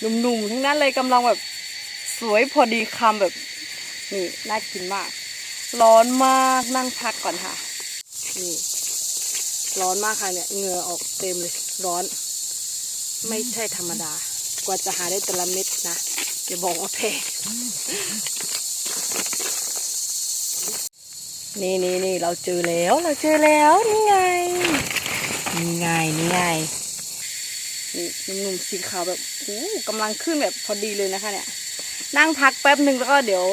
หนุ่มๆทั้งนั้นเลยกำลังแบบสวยพอดีคำแบบนี่น่ากินมาก ร้อนมากนั่งพักก่อนค่ะนี่ร้อนมากค่ะเนี่ยเหงื่อออกเต็มเลยร้อน ไม่ใช่ธรรมดา กว่าจะหาได้แต่ละเม็ดนะอย่าบอกว่าแพงนี่นี่นี่เราเจอแล้วเราเจอแล้วนี่ไงนี่ไงนี่ไง หนุ่มๆสีขาวแบบโอ้กำลังขึ้นแบบพอดีเลยนะคะ เนี่ย นั่งพักแป๊บหนึ่งแล้วก็เดี๋ยว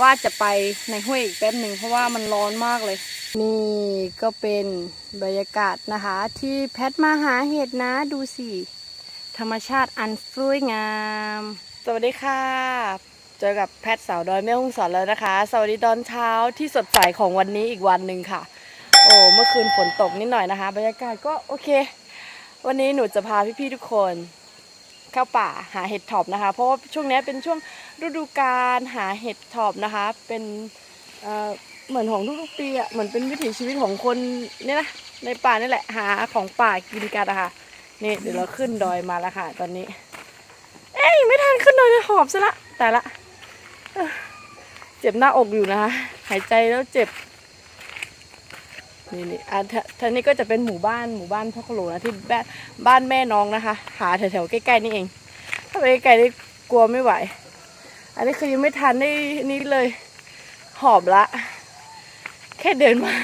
ว่าจะไปในห้วยอีกแป๊บหนึ่งเพราะว่ามันร้อนมากเลย นี่ก็เป็นบรรยากาศนะคะ ที่แพทมาหาเห็ดนะดูสิธรรมชาติอันสวยงาม สวัสดีค่ะ เจอกับแพทสาวดอยแม่ฮงสอนแล้วนะคะ สวัสดีตอนเช้าที่สดใสของวันนี้อีกวันหนึ่งค่ะ โอ้เมื่อคืนฝนตกนิดหน่อยนะคะ บรรยากาศก็โอเค วันนี้หนูจะพาพี่ๆทุกคนเข้าป่าหาเห็ดถอบนะคะ เพราะว่าช่วงนี้เป็นช่วงฤดูกาลหาเห็ดถอบนะคะ เป็นเอ่อเหมือนของทุกๆปีอะเหมือนเป็นวิถีชีวิตของคนเนี่ยนะในป่านี่แหละหาของป่ากินกันนะคะนี่เดี๋ยวเราขึ้นดอยมาแล้วค่ะ ตอนนี้ เอ้ยไม่ทันขึ้นดอยเลยหอบซะละแต่ละเอ้อเจ็บหน้าอกอยู่นะคะหายใจแล้วเจ็บ นี่นี่อะทท่างนี้ก็จะเป็นหมู่บ้านหมู่บ้านพ่อขโลนะที่บ้านบ้านแม่น้องนะคะ หาแถวๆใกล้ๆนี่เอง ถ้าไปไกลๆนี่กลัวไม่ไหว อันนี้คือยังไม่ทันได้นี่เลยหอบละ แค่เดินมา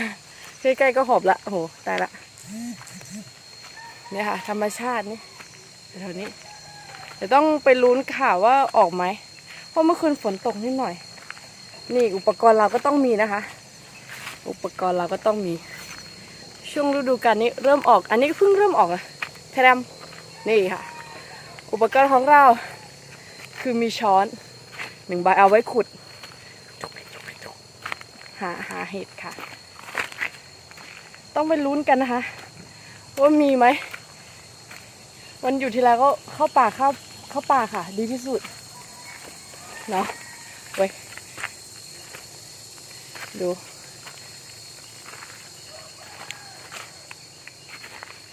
ใกล้ๆก็หอบละโอ้โหตายละเนี่ยค่ะ ธรรมชาตินี่แถวนี้เดี๋ยวต้องไปลุ้นข่าวว่าออกไหมเพราะเมื่อคืนฝนตกนิดหน่อย นี่อุปกรณ์เราก็ต้องมีนะคะ อุปกรณ์เราก็ต้องมี ช่วงฤดูกาลนี้เริ่มออก อันนี้เพิ่งเริ่มออกอะแทรมนี่ค่ะ อุปกรณ์ของเรา คือมีช้อนหนึ่งใบเอาไว้ขุด หาหาเห็ดค่ะ ต้องไปลุ้นกันนะคะ ว่ามีไหมวันอยู่ทีไรก็เข้าป่าเข้าเข้าป่าค่ะ ดีที่สุดเนาะไว้ยดู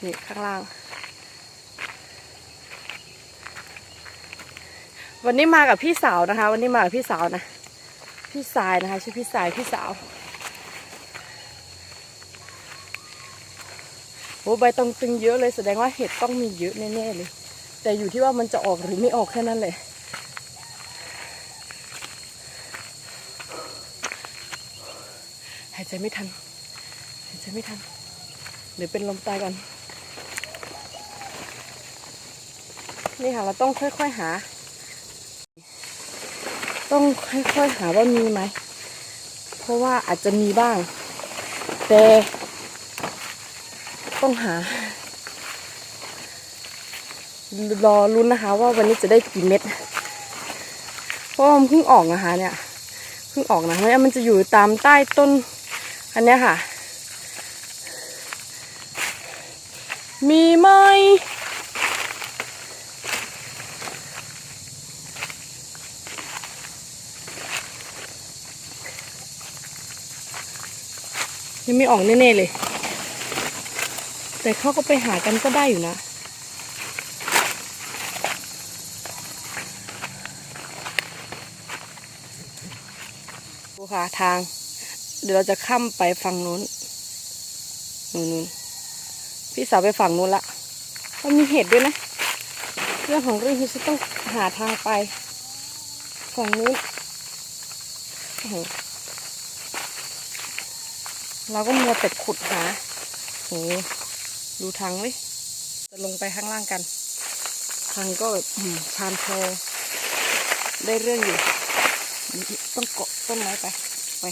นี่ข้างล่าง วันนี้มากับพี่สาวนะคะ วันนี้มากับพี่สาวนะ พี่สายนะคะ ชื่อพี่สายพี่สาวโอ้ใบตองตึงเยอะเลยแสดงว่าเห็ดต้องมีเยอะแน่ๆเลย แต่อยู่ที่ว่ามันจะออกหรือไม่ออกแค่นั้นแหละหายใจไม่ทันหายใจไม่ทันเดี๋ยวเป็นลมตายก่อน นี่ค่ะ เราต้องค่อยๆหา ต้องค่อยๆหาว่ามีไหม เพราะว่าอาจจะมีบ้าง แต่ต้องหารอรุ้นนะคะ ว่าวันนี้จะได้กี่เม็ด เพราะมันเพิ่งออกนะคะ เนี่ยเพิ่งออกนะเพราะว่ามันจะอยู่ตามใต้ต้น อันเนี้ยค่ะ มีไหม ยังไม่ออกแน่ๆเลย แต่เขาก็ไปหากันก็ได้อยู่นะ ดูค่ะทาง เดี๋ยวเราจะข้ามไปฝั่งนู้นนู่นพี่สาวไปฝั่งนู้นละมันมีเห็ดด้วยนะ เรื่องของเรื่องคือฉันต้องหาทางไปฝั่งนู้นโอ้โห เราก็มัวแต่ขุดหาโหดูทางเว้ยจะลงไปข้างล่างกัน ทางก็แบบชานโชได้เรื่องอยู่ ต้องเกาะต้นไม้ไป ไป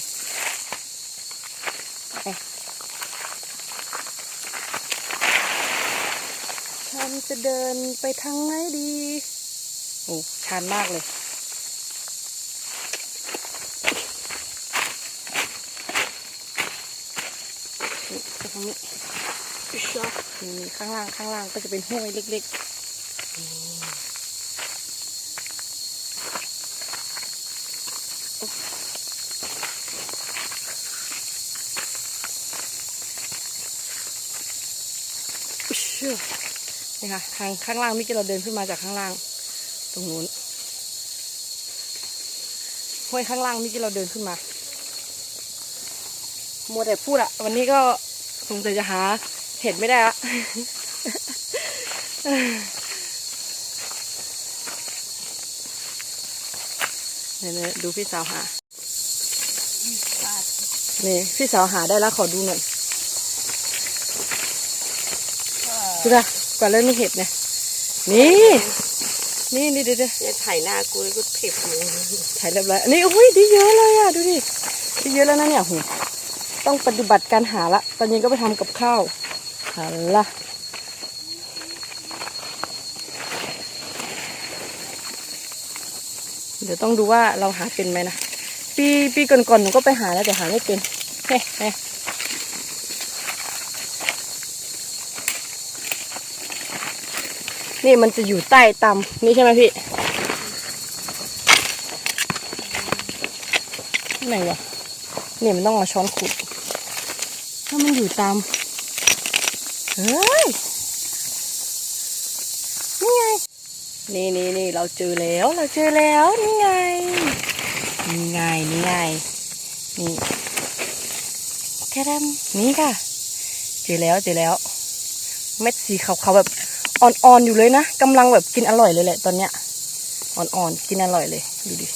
ไปฉันจะเดินไปทางไหนดี โอ้ชันมากเลย นี่ไปทางนี้ชอบนี่ข้างล่างข้างล่างก็จะเป็นห้วยเล็กๆนี่โอ๊ะอุ๊ยเชื่อนี่ค่ะทางข้างล่างมื่อกี้เราเดินขึ้นมาจากข้างล่าง ตรงนู้นห้วยข้างล่างนี่ที่เราเดินขึ้นมามัวแต่พูดอะวันนี้ก็ สงสัยจะหาเห็ดไม่ได้ละเนี่ยๆดูพี่สาวหา นี่พี่สาวหาได้แล้วขอดูหน่อยดูนะก่อนเริ่มมีเห็ดเนี่ย นี่ นี่นี่เดี๋ยวเดี๋ยวเนี่ยถ่ายหน้ากูแล้วกูเผ็บมือถ่ายเรียบร้อยอันนี่อุ้ยดีเยอะเลยอะ ดูดิดีเยอะแล้วนะเนี่ยหู ต้องปฏิบัติการหาละ ตอนเย็นก็ไปทำกับข้าวหาละเดี๋ยวต้องดูว่าเราหาเป็นไหมนะปีปีก่อนๆหนูก็ไปหาแล้วแต่หาไม่เป็นเฮ้เฮ้นี่มันจะอยู่ใต้ตำนี่ใช่ไหมพี่ไหนวะนี่มันต้องเอาช้อนขุดามันอยู่ตาม เฮ้ย นี่ไง นี่นี่นี่เราเจอแล้ว เราเจอแล้ว นี่ไง นี่ไง นี่ไง นี่แค่ดำนี่ค่ะ เจอแล้วเจอแล้ว เม็ดสีขาวๆแบบอ่อนๆอยู่เลยนะกำลังแบบกินอร่อยเลยแหละตอนเนี้ย อ่อนๆกินอร่อยเลย ดูดิ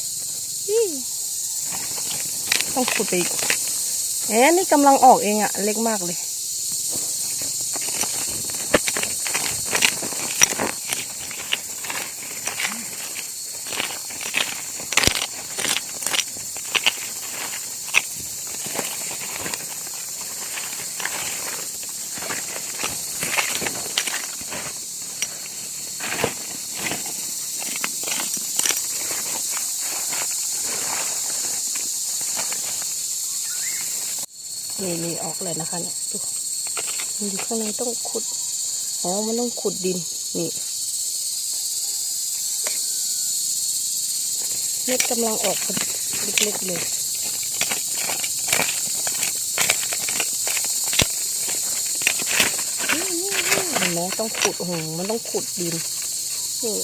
อี้ต้องขุดไปอีก เอ๊ะนี่กำลังออกเองอะเล็กมากเลย เลยนะคะเนี่ยดูมันอยู่ข้างในต้องขุดอ๋อมันต้องขุดดินนี่เม็ดกำลังออกเล็กๆเลยนี่นี่เห็นไหมต้องขุดโอ้โหมันต้องขุดดินนี่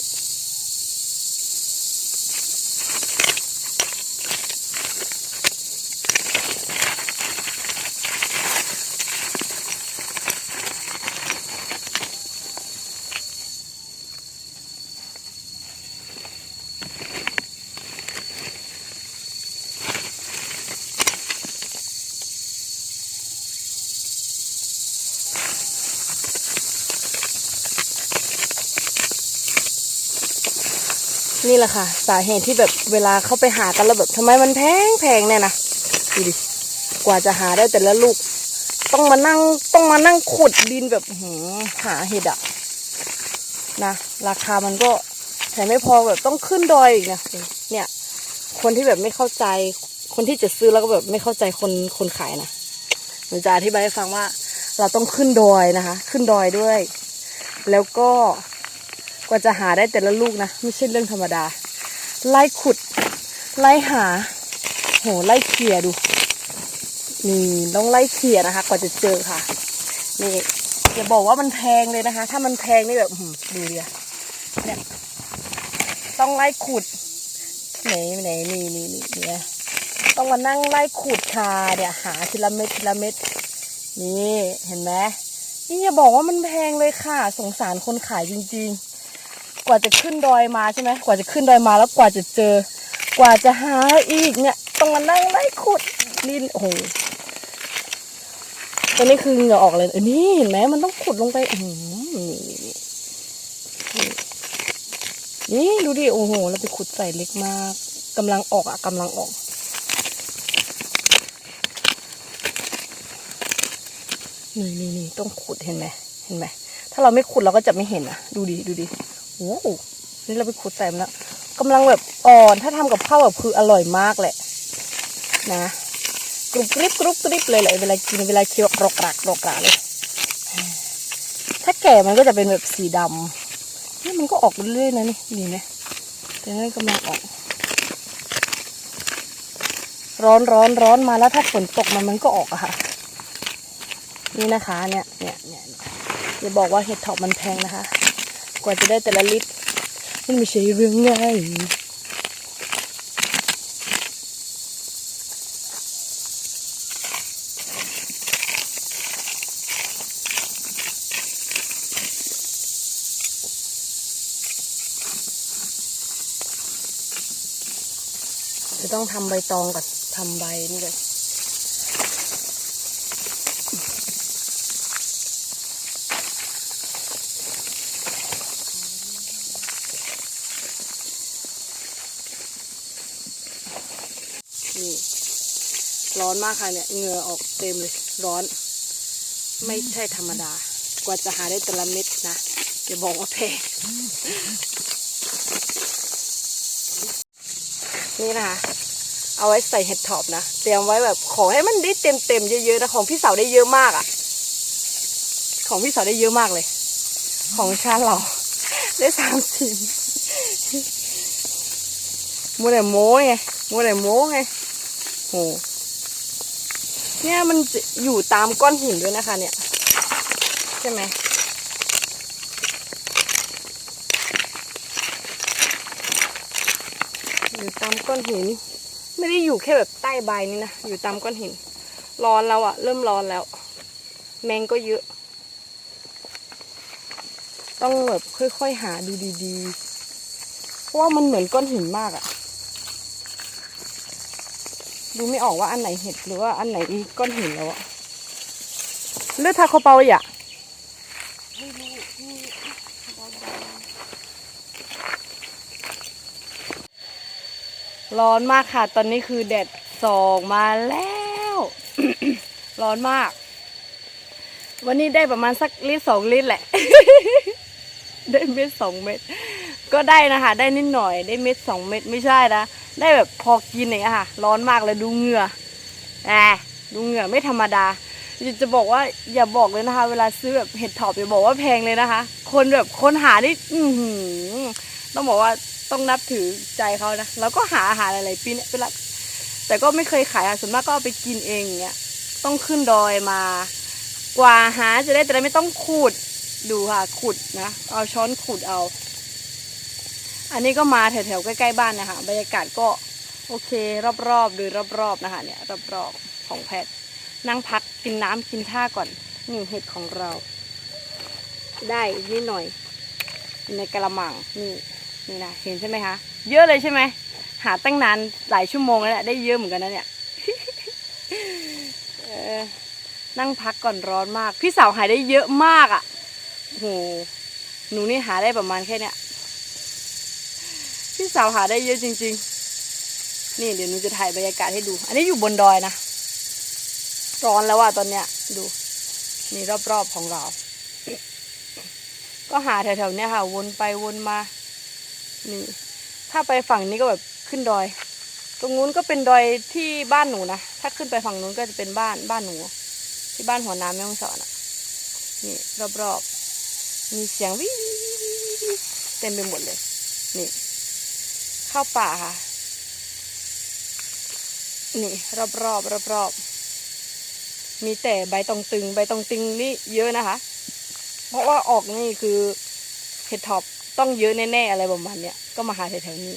นี่แหละค่ะ สาเหตุที่แบบเวลาเขาไปหากันแล้วแบบทำไมมันแพงแพงเนี่ยนะดูดิกว่าจะหาได้แต่ละลูก ต้องมานั่งต้องมานั่งขุดดินแบบหืหาเห็ดอะนะราคามันก็แถมไม่พอแบบต้องขึ้นดอยอีกนะเนี่ย คนที่แบบไม่เข้าใจ คนที่จะซื้อแล้วก็แบบไม่เข้าใจคนคนขายนะหนูจะอธิบายให้ฟังว่า เราต้องขึ้นดอยนะคะ ขึ้นดอยด้วย แล้วก็ กว่าจะหาได้แต่ละลูกนะ ไม่ใช่เรื่องธรรมดา ไล่ขุด ไล่หา โหไล่เขี่ยดู นี่ต้องไล่เขี่ยนะคะ กว่าจะเจอค่ะ นี่อย่าบอกว่ามันแพงเลยนะคะ ถ้ามันแพงนี่แบบดูเดิอะเนี่ยต้องไล่ขุดไหนไหนนี่นี่นี่เนี่ยต้องมานั่งไล่ขุดค่ะเนี่ยวหาทีละเม็ดทีละเม็ดนี่เห็นไหมนี่อย่าบอกว่ามันแพงเลยค่ะ สงสารคนขายจริง ๆ กว่าจะขึ้นดอยมาใช่ไหมกว่าจะขึ้นดอยมาแล้วกว่าจะเจอ กว่าจะหาอีกเนี่ยต้องมานั่งไล่ขุดนี่โอ้โหตอนนี้คือเหงื่อออกเลยเออนี่เห็นไหมมันต้องขุดลงไปอือหือนี่ดูดิโอ้โหเราไปขุดใส่เล็กมากกำลังออกอะกำลังออกนี่นี่นี่ต้องขุดเห็นไหมเห็นไหมถ้าเราไม่ขุดเราก็จะไม่เห็นอะดูดิดูดิ โอ้นี่เราไปขุดใส่มันแล้วกำลังแบบอ่อนถ้าทำกับข้าวแบบคืออร่อยมากแหละ นะกรุบกริบกรุบกริบเลยแหละเวลากินเวลาเคี้ยวกรอกกรากกรอกกรากเลย ถ้าแก่มันก็จะเป็นแบบสีดำนี่มันก็ออกเรื่อยๆนะนี่นี่นะแต่นั่นกำลังออก ร้อนร้อนร้อนมาแล้วถ้าฝนตกมันมันก็ออกอะค่ะ นี่นะคะเนี่ยเนี่ยเนี่ยอย่าบอกว่าเห็ดถอบมันแพงนะคะ กว่าจะได้แต่ละลิตรมันไม่ใช่เรื่องง่ายจะต้องทำใบตองก่อนทำใบนี่ก่อน ร้อนมากค่ะเนี่ยเหงื่อออกเต็มเลยร้อน ไม่ใช่ธรรมดา กว่าจะหาได้แต่ละเม็ดนะอย่าบอกว่าแพงนี่นะคะเอาไว้ใส่เห็ดถอบนะเตรียมไว้แบบขอให้มันได้เต็มเต็มเยอะๆนะของพี่สาวได้เยอะมากอะ่ะ ของพี่สาวได้เยอะมากเลย ของชาเราได้สามสิบมัวแต่โม้ไงมัวแต่โม้ไงโห เนี่ยมันอยู่ตามก้อนหินด้วยนะคะ เนี่ย ใช่ไหมอยู่ตามก้อนหิน ไม่ได้อยู่แค่แบบใต้ใบนี่นะ อยู่ตามก้อนหิน ร้อนแล้วอะเริ่มร้อนแล้ว แมงก็เยอะ ต้องแบบค่อยๆหาดูดีๆ เพราะว่ามันเหมือนก้อนหินมากอะ ดูไม่ออกว่าอันไหนเห็ดหรือว่าอันไหนก้อนหินแล้วอะเลือดทาโคเปาอะไม่รู้นี่เบาร้อนมากค่ะ ตอนนี้คือแดดส่องมาแล้ว ร้อนมาก วันนี้ได้ประมาณสักลิตรสองลิตรแหละ ได้เม็ดสองเม็ด ก็ได้นะคะ ได้นิดหน่อย ได้เม็ดสองเม็ดไม่ใช่นะ ได้แบบพอกินอย่างเงี้ยค่ะ ร้อนมากเลยดูเหงื่อแอบดูเหงื่อไม่ธรรมดาอยากจะบอกว่าอย่าบอกเลยนะคะ เวลาซื้อแบบเห็ดถอบอย่าบอกว่าแพงเลยนะคะ คนแบบคนหานี่อืต้องบอกว่าต้องนับถือใจเขานะแล้วก็หาอาหารหลายๆปีเนี่ยเป็นหลักแต่ก็ไม่เคยขายอะส่วนมากก็เอาไปกินเองอย่างเงี้ยต้องขึ้นดอยมา กว่าหาจะได้แต่ไม่ต้องขูดดูค่ะขุดนะ เอาช้อนขุดเอา อันนี้ก็มาแถวๆใกล้ๆบ้านนะคะบรรยากาศก็โอเครอบๆดูรอบๆนะคะเนี่ยรอบๆของแพทย์นั่งพักกินน้ำกินท่าก่อนนี่เห็ดของเรา ได้นิดหน่อยในกระมังนี่นี่นะเห็นใช่ไหมคะเยอะเลยใช่ไหมหาตั้งนานหลายชั่วโมงแล้วแหละได้เยอะเหมือนกันนะเนี่ยนั่งพักก่อนร้อนมาก พี่สาวหายได้เยอะมากอะ่ะโหหนูนี่หาได้ประมาณแค่เนี้ย พี่สาวหาได้เยอะจริง ๆ นี่เดี๋ยวหนูจะถ่ายบรรยากาศให้ดู อันนี้อยู่บนดอยนะ ร้อนแล้วอะตอนเนี้ย ดู นี่รอบๆของเรา ก็หาแถวๆเนี้ยค่ะ วนไปวนมา นี่ ถ้าไปฝั่งนี้ก็แบบขึ้นดอย ตรงนู้นก็เป็นดอยที่บ้านหนูนะ ถ้าขึ้นไปฝั่งนู้นก็จะเป็นบ้านบ้านหนู ที่บ้านหัวน้ำแม่ฮ่องสอนอะนี่รอบๆ มีเสียงวิวเต็มไปหมดเลย นี่ ข้าป่าค่ะ นี่รอบๆรอบๆมีแต่ใบตองตึง ใบตองตึงนี่เยอะนะคะ เพราะว่าออกนี่คือเห็ดท็อปต้องเยอะแน่ๆอะไรประมาณเนี้ยก็มาหาแถวๆนี้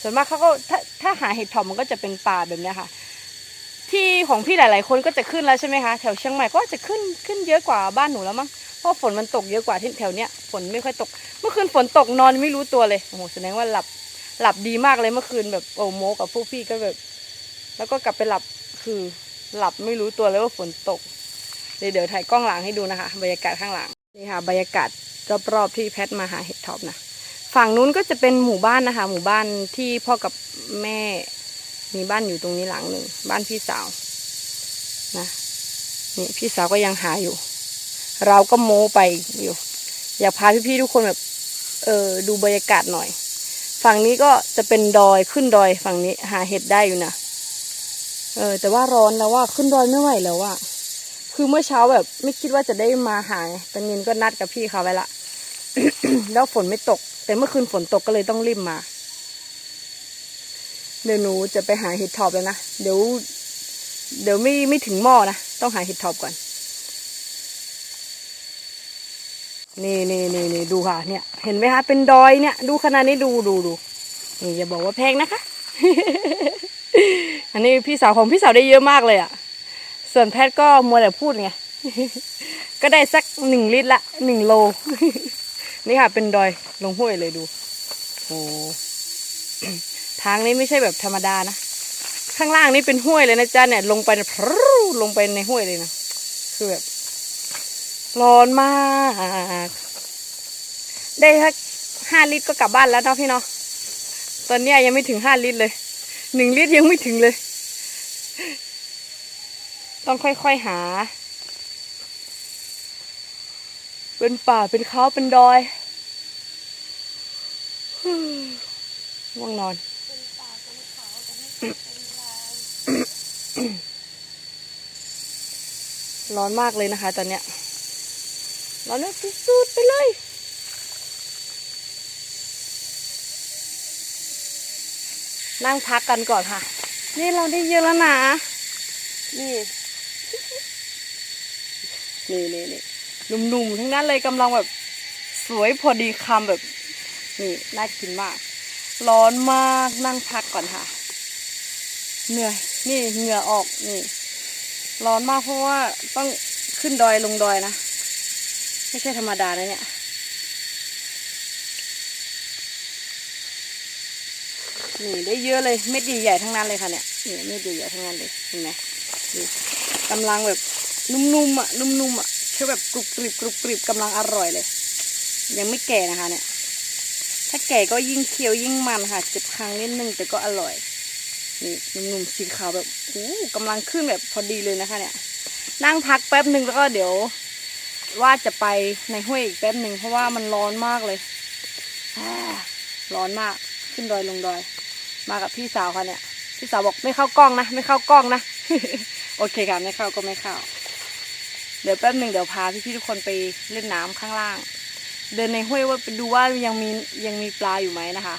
ส่วนมากเขาก็ถ้าถ้าหาเห็ดท็อปมันก็จะเป็นป่าแบบนี้ค่ะ ที่ของพี่หลายๆ คนก็จะขึ้นแล้วใช่ไหมคะแถวเชียงใหม่ก็จะขึ้นขึ้นเยอะกว่าบ้านหนูแล้วมั้งเพราะฝนมันตกเยอะกว่าที่แถวเนี้ยฝนไม่ค่อยตก เมื่อคืนฝนตกนอนไม่รู้ตัวเลยโอ้โหแสดงว่าหลับ หลับดีมากเลยเมื่อคืนแบบโอ้โมกับพวกพี่ก็แบบ แล้วก็กลับไปหลับคือหลับไม่รู้ตัวเลยว่าฝนตก เดี๋ยวเดี๋ยวถ่ายกล้องหลังให้ดูนะคะ บรรยากาศข้างหลังนี่ค่ะบรรยากาศรอบๆที่แพทมาหาเห็ดท็อปนะฝั่งนู้นก็จะเป็นหมู่บ้านนะคะ หมู่บ้านที่พ่อกับแม่มีบ้านอยู่ตรงนี้หลังหนึ่งบ้านพี่สาวนะนี่พี่สาวก็ยังหาอยู่ เราก็โม้ไปอยู่ อยากพาพี่ๆทุกคนแบบ เออดูบรรยากาศหน่อย ฝั่งนี้ก็จะเป็นดอยขึ้นดอยฝั่งนี้ หาเห็ดได้อยู่นะเออ แต่ว่าร้อนแล้วว่าขึ้นดอยไม่ไหวแล้วว่าคือเมื่อเช้าแบบ ไม่คิดว่าจะได้มาหาตอนเย็นก็นัดกับพี่เขาไว้ละแล้วฝนไม่ตก แต่เมื่อคืนฝนตกก็เลยต้องรีบมา เดี๋ยวหนูจะไปหาเห็ดถอบแล้วนะ เดี๋ยว เดี๋ยวไม่ไม่ถึงหม้อนะ ต้องหาเห็ดถอบก่อน นี่นี่นี่นี่ดูค่ะ เนี่ย เห็นไหมคะเป็นดอยเนี่ย ดูขนาดนี้ดูดูดูนี่อย่าบอกว่าแพงนะคะ อันนี้พี่สาวของพี่สาวได้เยอะมากเลยอะ่ะ ส่วนแพทย์ก็มัวแต่พูดไง ก็ได้สักหนึ่งลิตรละหนึ่งโล นี่ค่ะ เป็นดอยลงห้วยเลยดูโอ้ทางนี้ไม่ใช่แบบธรรมดานะ ข้างล่างนี่เป็นห้วยเลยนะจ๊ะเนี่ยลงไปพรูลงไปในห้วยเลยนะ คือแบบ ร้อนมาก ได้ห้าลิตรก็กลับบ้านแล้วเนาะพี่เนาะตอนนี้ยังไม่ถึงห้าลิตรเลยหนึ่งลิตรยังไม่ถึงเลย ต้องค่อยๆหา เป็นป่าเป็นเขาเป็นดอยง่วงนอนเป็นป่าเป็นเขาแต่ไม่ใช่เป็นร้อนมากเลยนะคะตอนเนี้ย ร้อนแบบสุดๆไปเลยนั่งพักกันก่อนค่ะ นี่เราได้เยอะแล้วนะ นี่ นี่นี่นี่หนุ่มๆ ทั้งนั้นเลยกำลังแบบสวยพอดีคำแบบ นี่น่ากินมาก ร้อนมากนั่งพักก่อนค่ะ เหนื่อย นี่เหงื่อออก นี่ ร้อนมากเพราะว่าต้องขึ้นดอยลงดอยนะ ไม่ใช่ธรรมดานะเนี่ยนี่ได้เยอะเลยเม็ดใหญ่ๆทั้งนั้นเลยค่ะเนี่ยนี่เม็ดใหญ่ๆทั้งนั้นเลยเห็นไหมกำลังแบบนุ่มๆอะนุ่มๆอะคือแบบกรุบกริบกรุบกริบกำลังอร่อยเลย ยังไม่แก่นะคะ เนี่ย ถ้าแก่ก็ยิ่งเคี้ยวยิ่งมันค่ะเจ็บคางนิดนึงแต่ก็อร่อยนี่นุ่มๆสีขาวแบบโอ้กำลังขึ้นแบบพอดีเลยนะคะ เนี่ย นั่งพักแป๊บหนึ่งแล้วก็เดี๋ยว ว่าจะไปในห้วยอีกแป๊บหนึ่งเพราะว่ามันร้อนมากเลย ร้อนมากขึ้นดอยลงดอย มากับพี่สาวค่ะเนี่ย พี่สาวบอกไม่เข้ากล้องนะ ไม่เข้ากล้องนะ โอเคค่ะไม่เข้าก็ไม่เข้า เดี๋ยวแป๊บหนึ่งเดี๋ยวพาพี่ๆทุกคนไปเล่นน้ำข้างล่าง เดินในห้วยว่าไปดูว่ายังมียังมีปลาอยู่ไหมนะคะ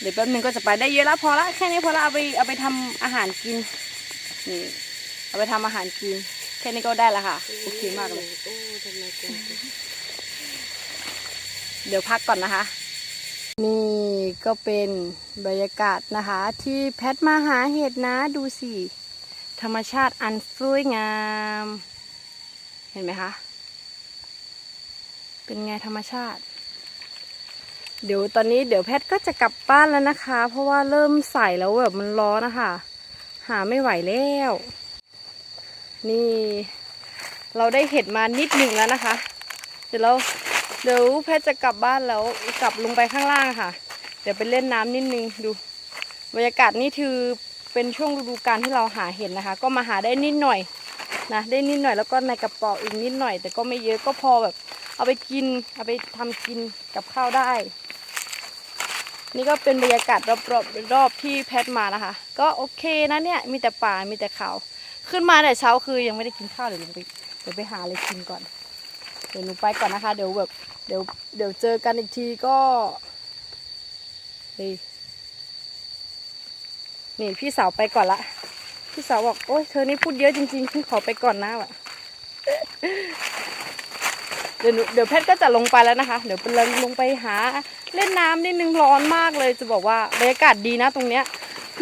เดี๋ยวแป๊บหนึ่งก็จะไปได้เยอะแล้วพอละแค่นี้พอละเอาไปเอาไปทำอาหารกินนี่เอาไปทำอาหารกิน แค่นี้ก็ได้แล้วค่ะ โอเคมากเลยโอ้ทำไมเกินเดี๋ยวพักก่อนนะคะ นี่ก็เป็นบรรยากาศนะคะ ที่แพทมาหาเห็ดนะดูสิ ธรรมชาติอันสวยงาม เห็นไหมคะ เป็นไงธรรมชาติเดี๋ยวตอนนี้เดี๋ยวแพทก็จะกลับบ้านแล้วนะคะ เพราะว่าเริ่มใส่แล้วแบบมันร้อนนะคะ หาไม่ไหวแล้ว นี่ เราได้เห็ดมานิดหนึ่งแล้วนะคะ เดี๋ยวเราเดี๋ยวแพทย์จะกลับบ้านแล้วกลับลงไปข้างล่างค่ะ เดี๋ยวไปเล่นน้ำนิดนึงดูบรรยากาศนี่คือเป็นช่วงฤดูกาลที่เราหาเห็ดนะคะ ก็มาหาได้นิดหน่อยนะได้นิดหน่อยแล้วก็ในกระเป๋าอีกนิดหน่อย แต่ก็ไม่เยอะก็พอแบบเอาไปกินเอาไปทำกินกับข้าวได้ นี่ก็เป็นบรรยากาศรอบรอบรอบที่แพทมานะคะ ก็โอเคนะเนี่ยมีแต่ป่ามีแต่เขา ขึ้นมาแต่เช้าคือยังไม่ได้กินข้าวเดี๋ยวลงไปเดี๋ยวไปหาอะไรกินก่อน เดี๋ยวหนูไปก่อนนะคะ เดี๋ยวแบบเดี๋ยวเดี๋ยวเจอกันอีกทีก็นี่นี่พี่สาวไปก่อนละ พี่สาวบอกโอ๊ยเธอนี่พูดเยอะจริงๆพี่ขอไปก่อนนะวะเดี๋ยวหนูเดี๋ยวแพทย์ก็จะลงไปแล้วนะคะ เดี๋ยวเป็นลงไปหาเล่นน้ำนิดนึงร้อนมากเลยจะบอกว่าบรรยากาศดีนะตรงเนี้ย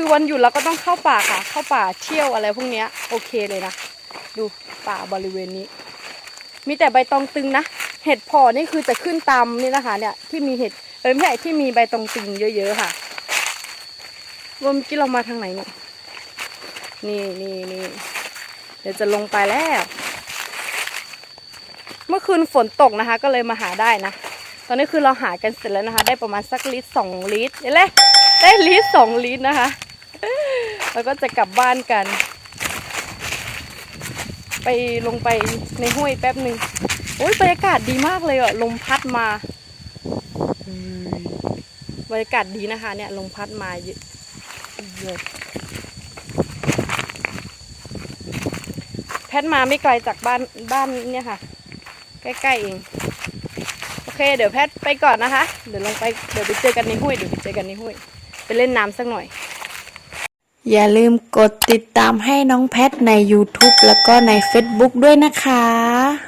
คือวันหยุดเราก็ต้องเข้าป่าค่ะ เข้าป่าเที่ยวอะไรพวกเนี้ยโอเคเลยนะ ดูป่าบริเวณนี้ มีแต่ใบตองตึงนะ เห็ดพอนี่คือจะขึ้นตามนี่นะคะ เนี่ยที่มีเห็ดเออไม่ใช่ที่มีใบตองตึงเยอะๆค่ะว่าเมื่อกี้เรามาทางไหนเนี่ยนี่นี่นี่เดี๋ยวจะลงไปแล้ว เมื่อคืนฝนตกนะคะ ก็เลยมาหาได้นะ ตอนนี้คือเราหากันเสร็จแล้วนะคะ ได้ประมาณสักลิตรสองลิตรเห็นไหมได้ลิตรสองลิตรนะคะ แล้วก็จะกลับบ้านกัน ไปลงไปในห้วยแป๊บหนึ่งโอ้ยบรรยากาศดีมากเลยอะลมพัดมาบรรยากาศดีนะคะ เนี่ยลมพัดมาเยอะเยอะแพทมาไม่ไกลจากบ้านบ้านเนี่ยค่ะ ใกล้ๆเองโอเค เดี๋ยวแพทไปก่อนนะคะ เดี๋ยวลงไปเดี๋ยวไปเจอกันในห้วยเดี๋ยวไปเจอกันในห้วย ไปเล่นน้ำสักหน่อย อย่าลืมกดติดตามให้น้องแพทใน YouTube แล้วก็ใน Facebook ด้วยนะคะ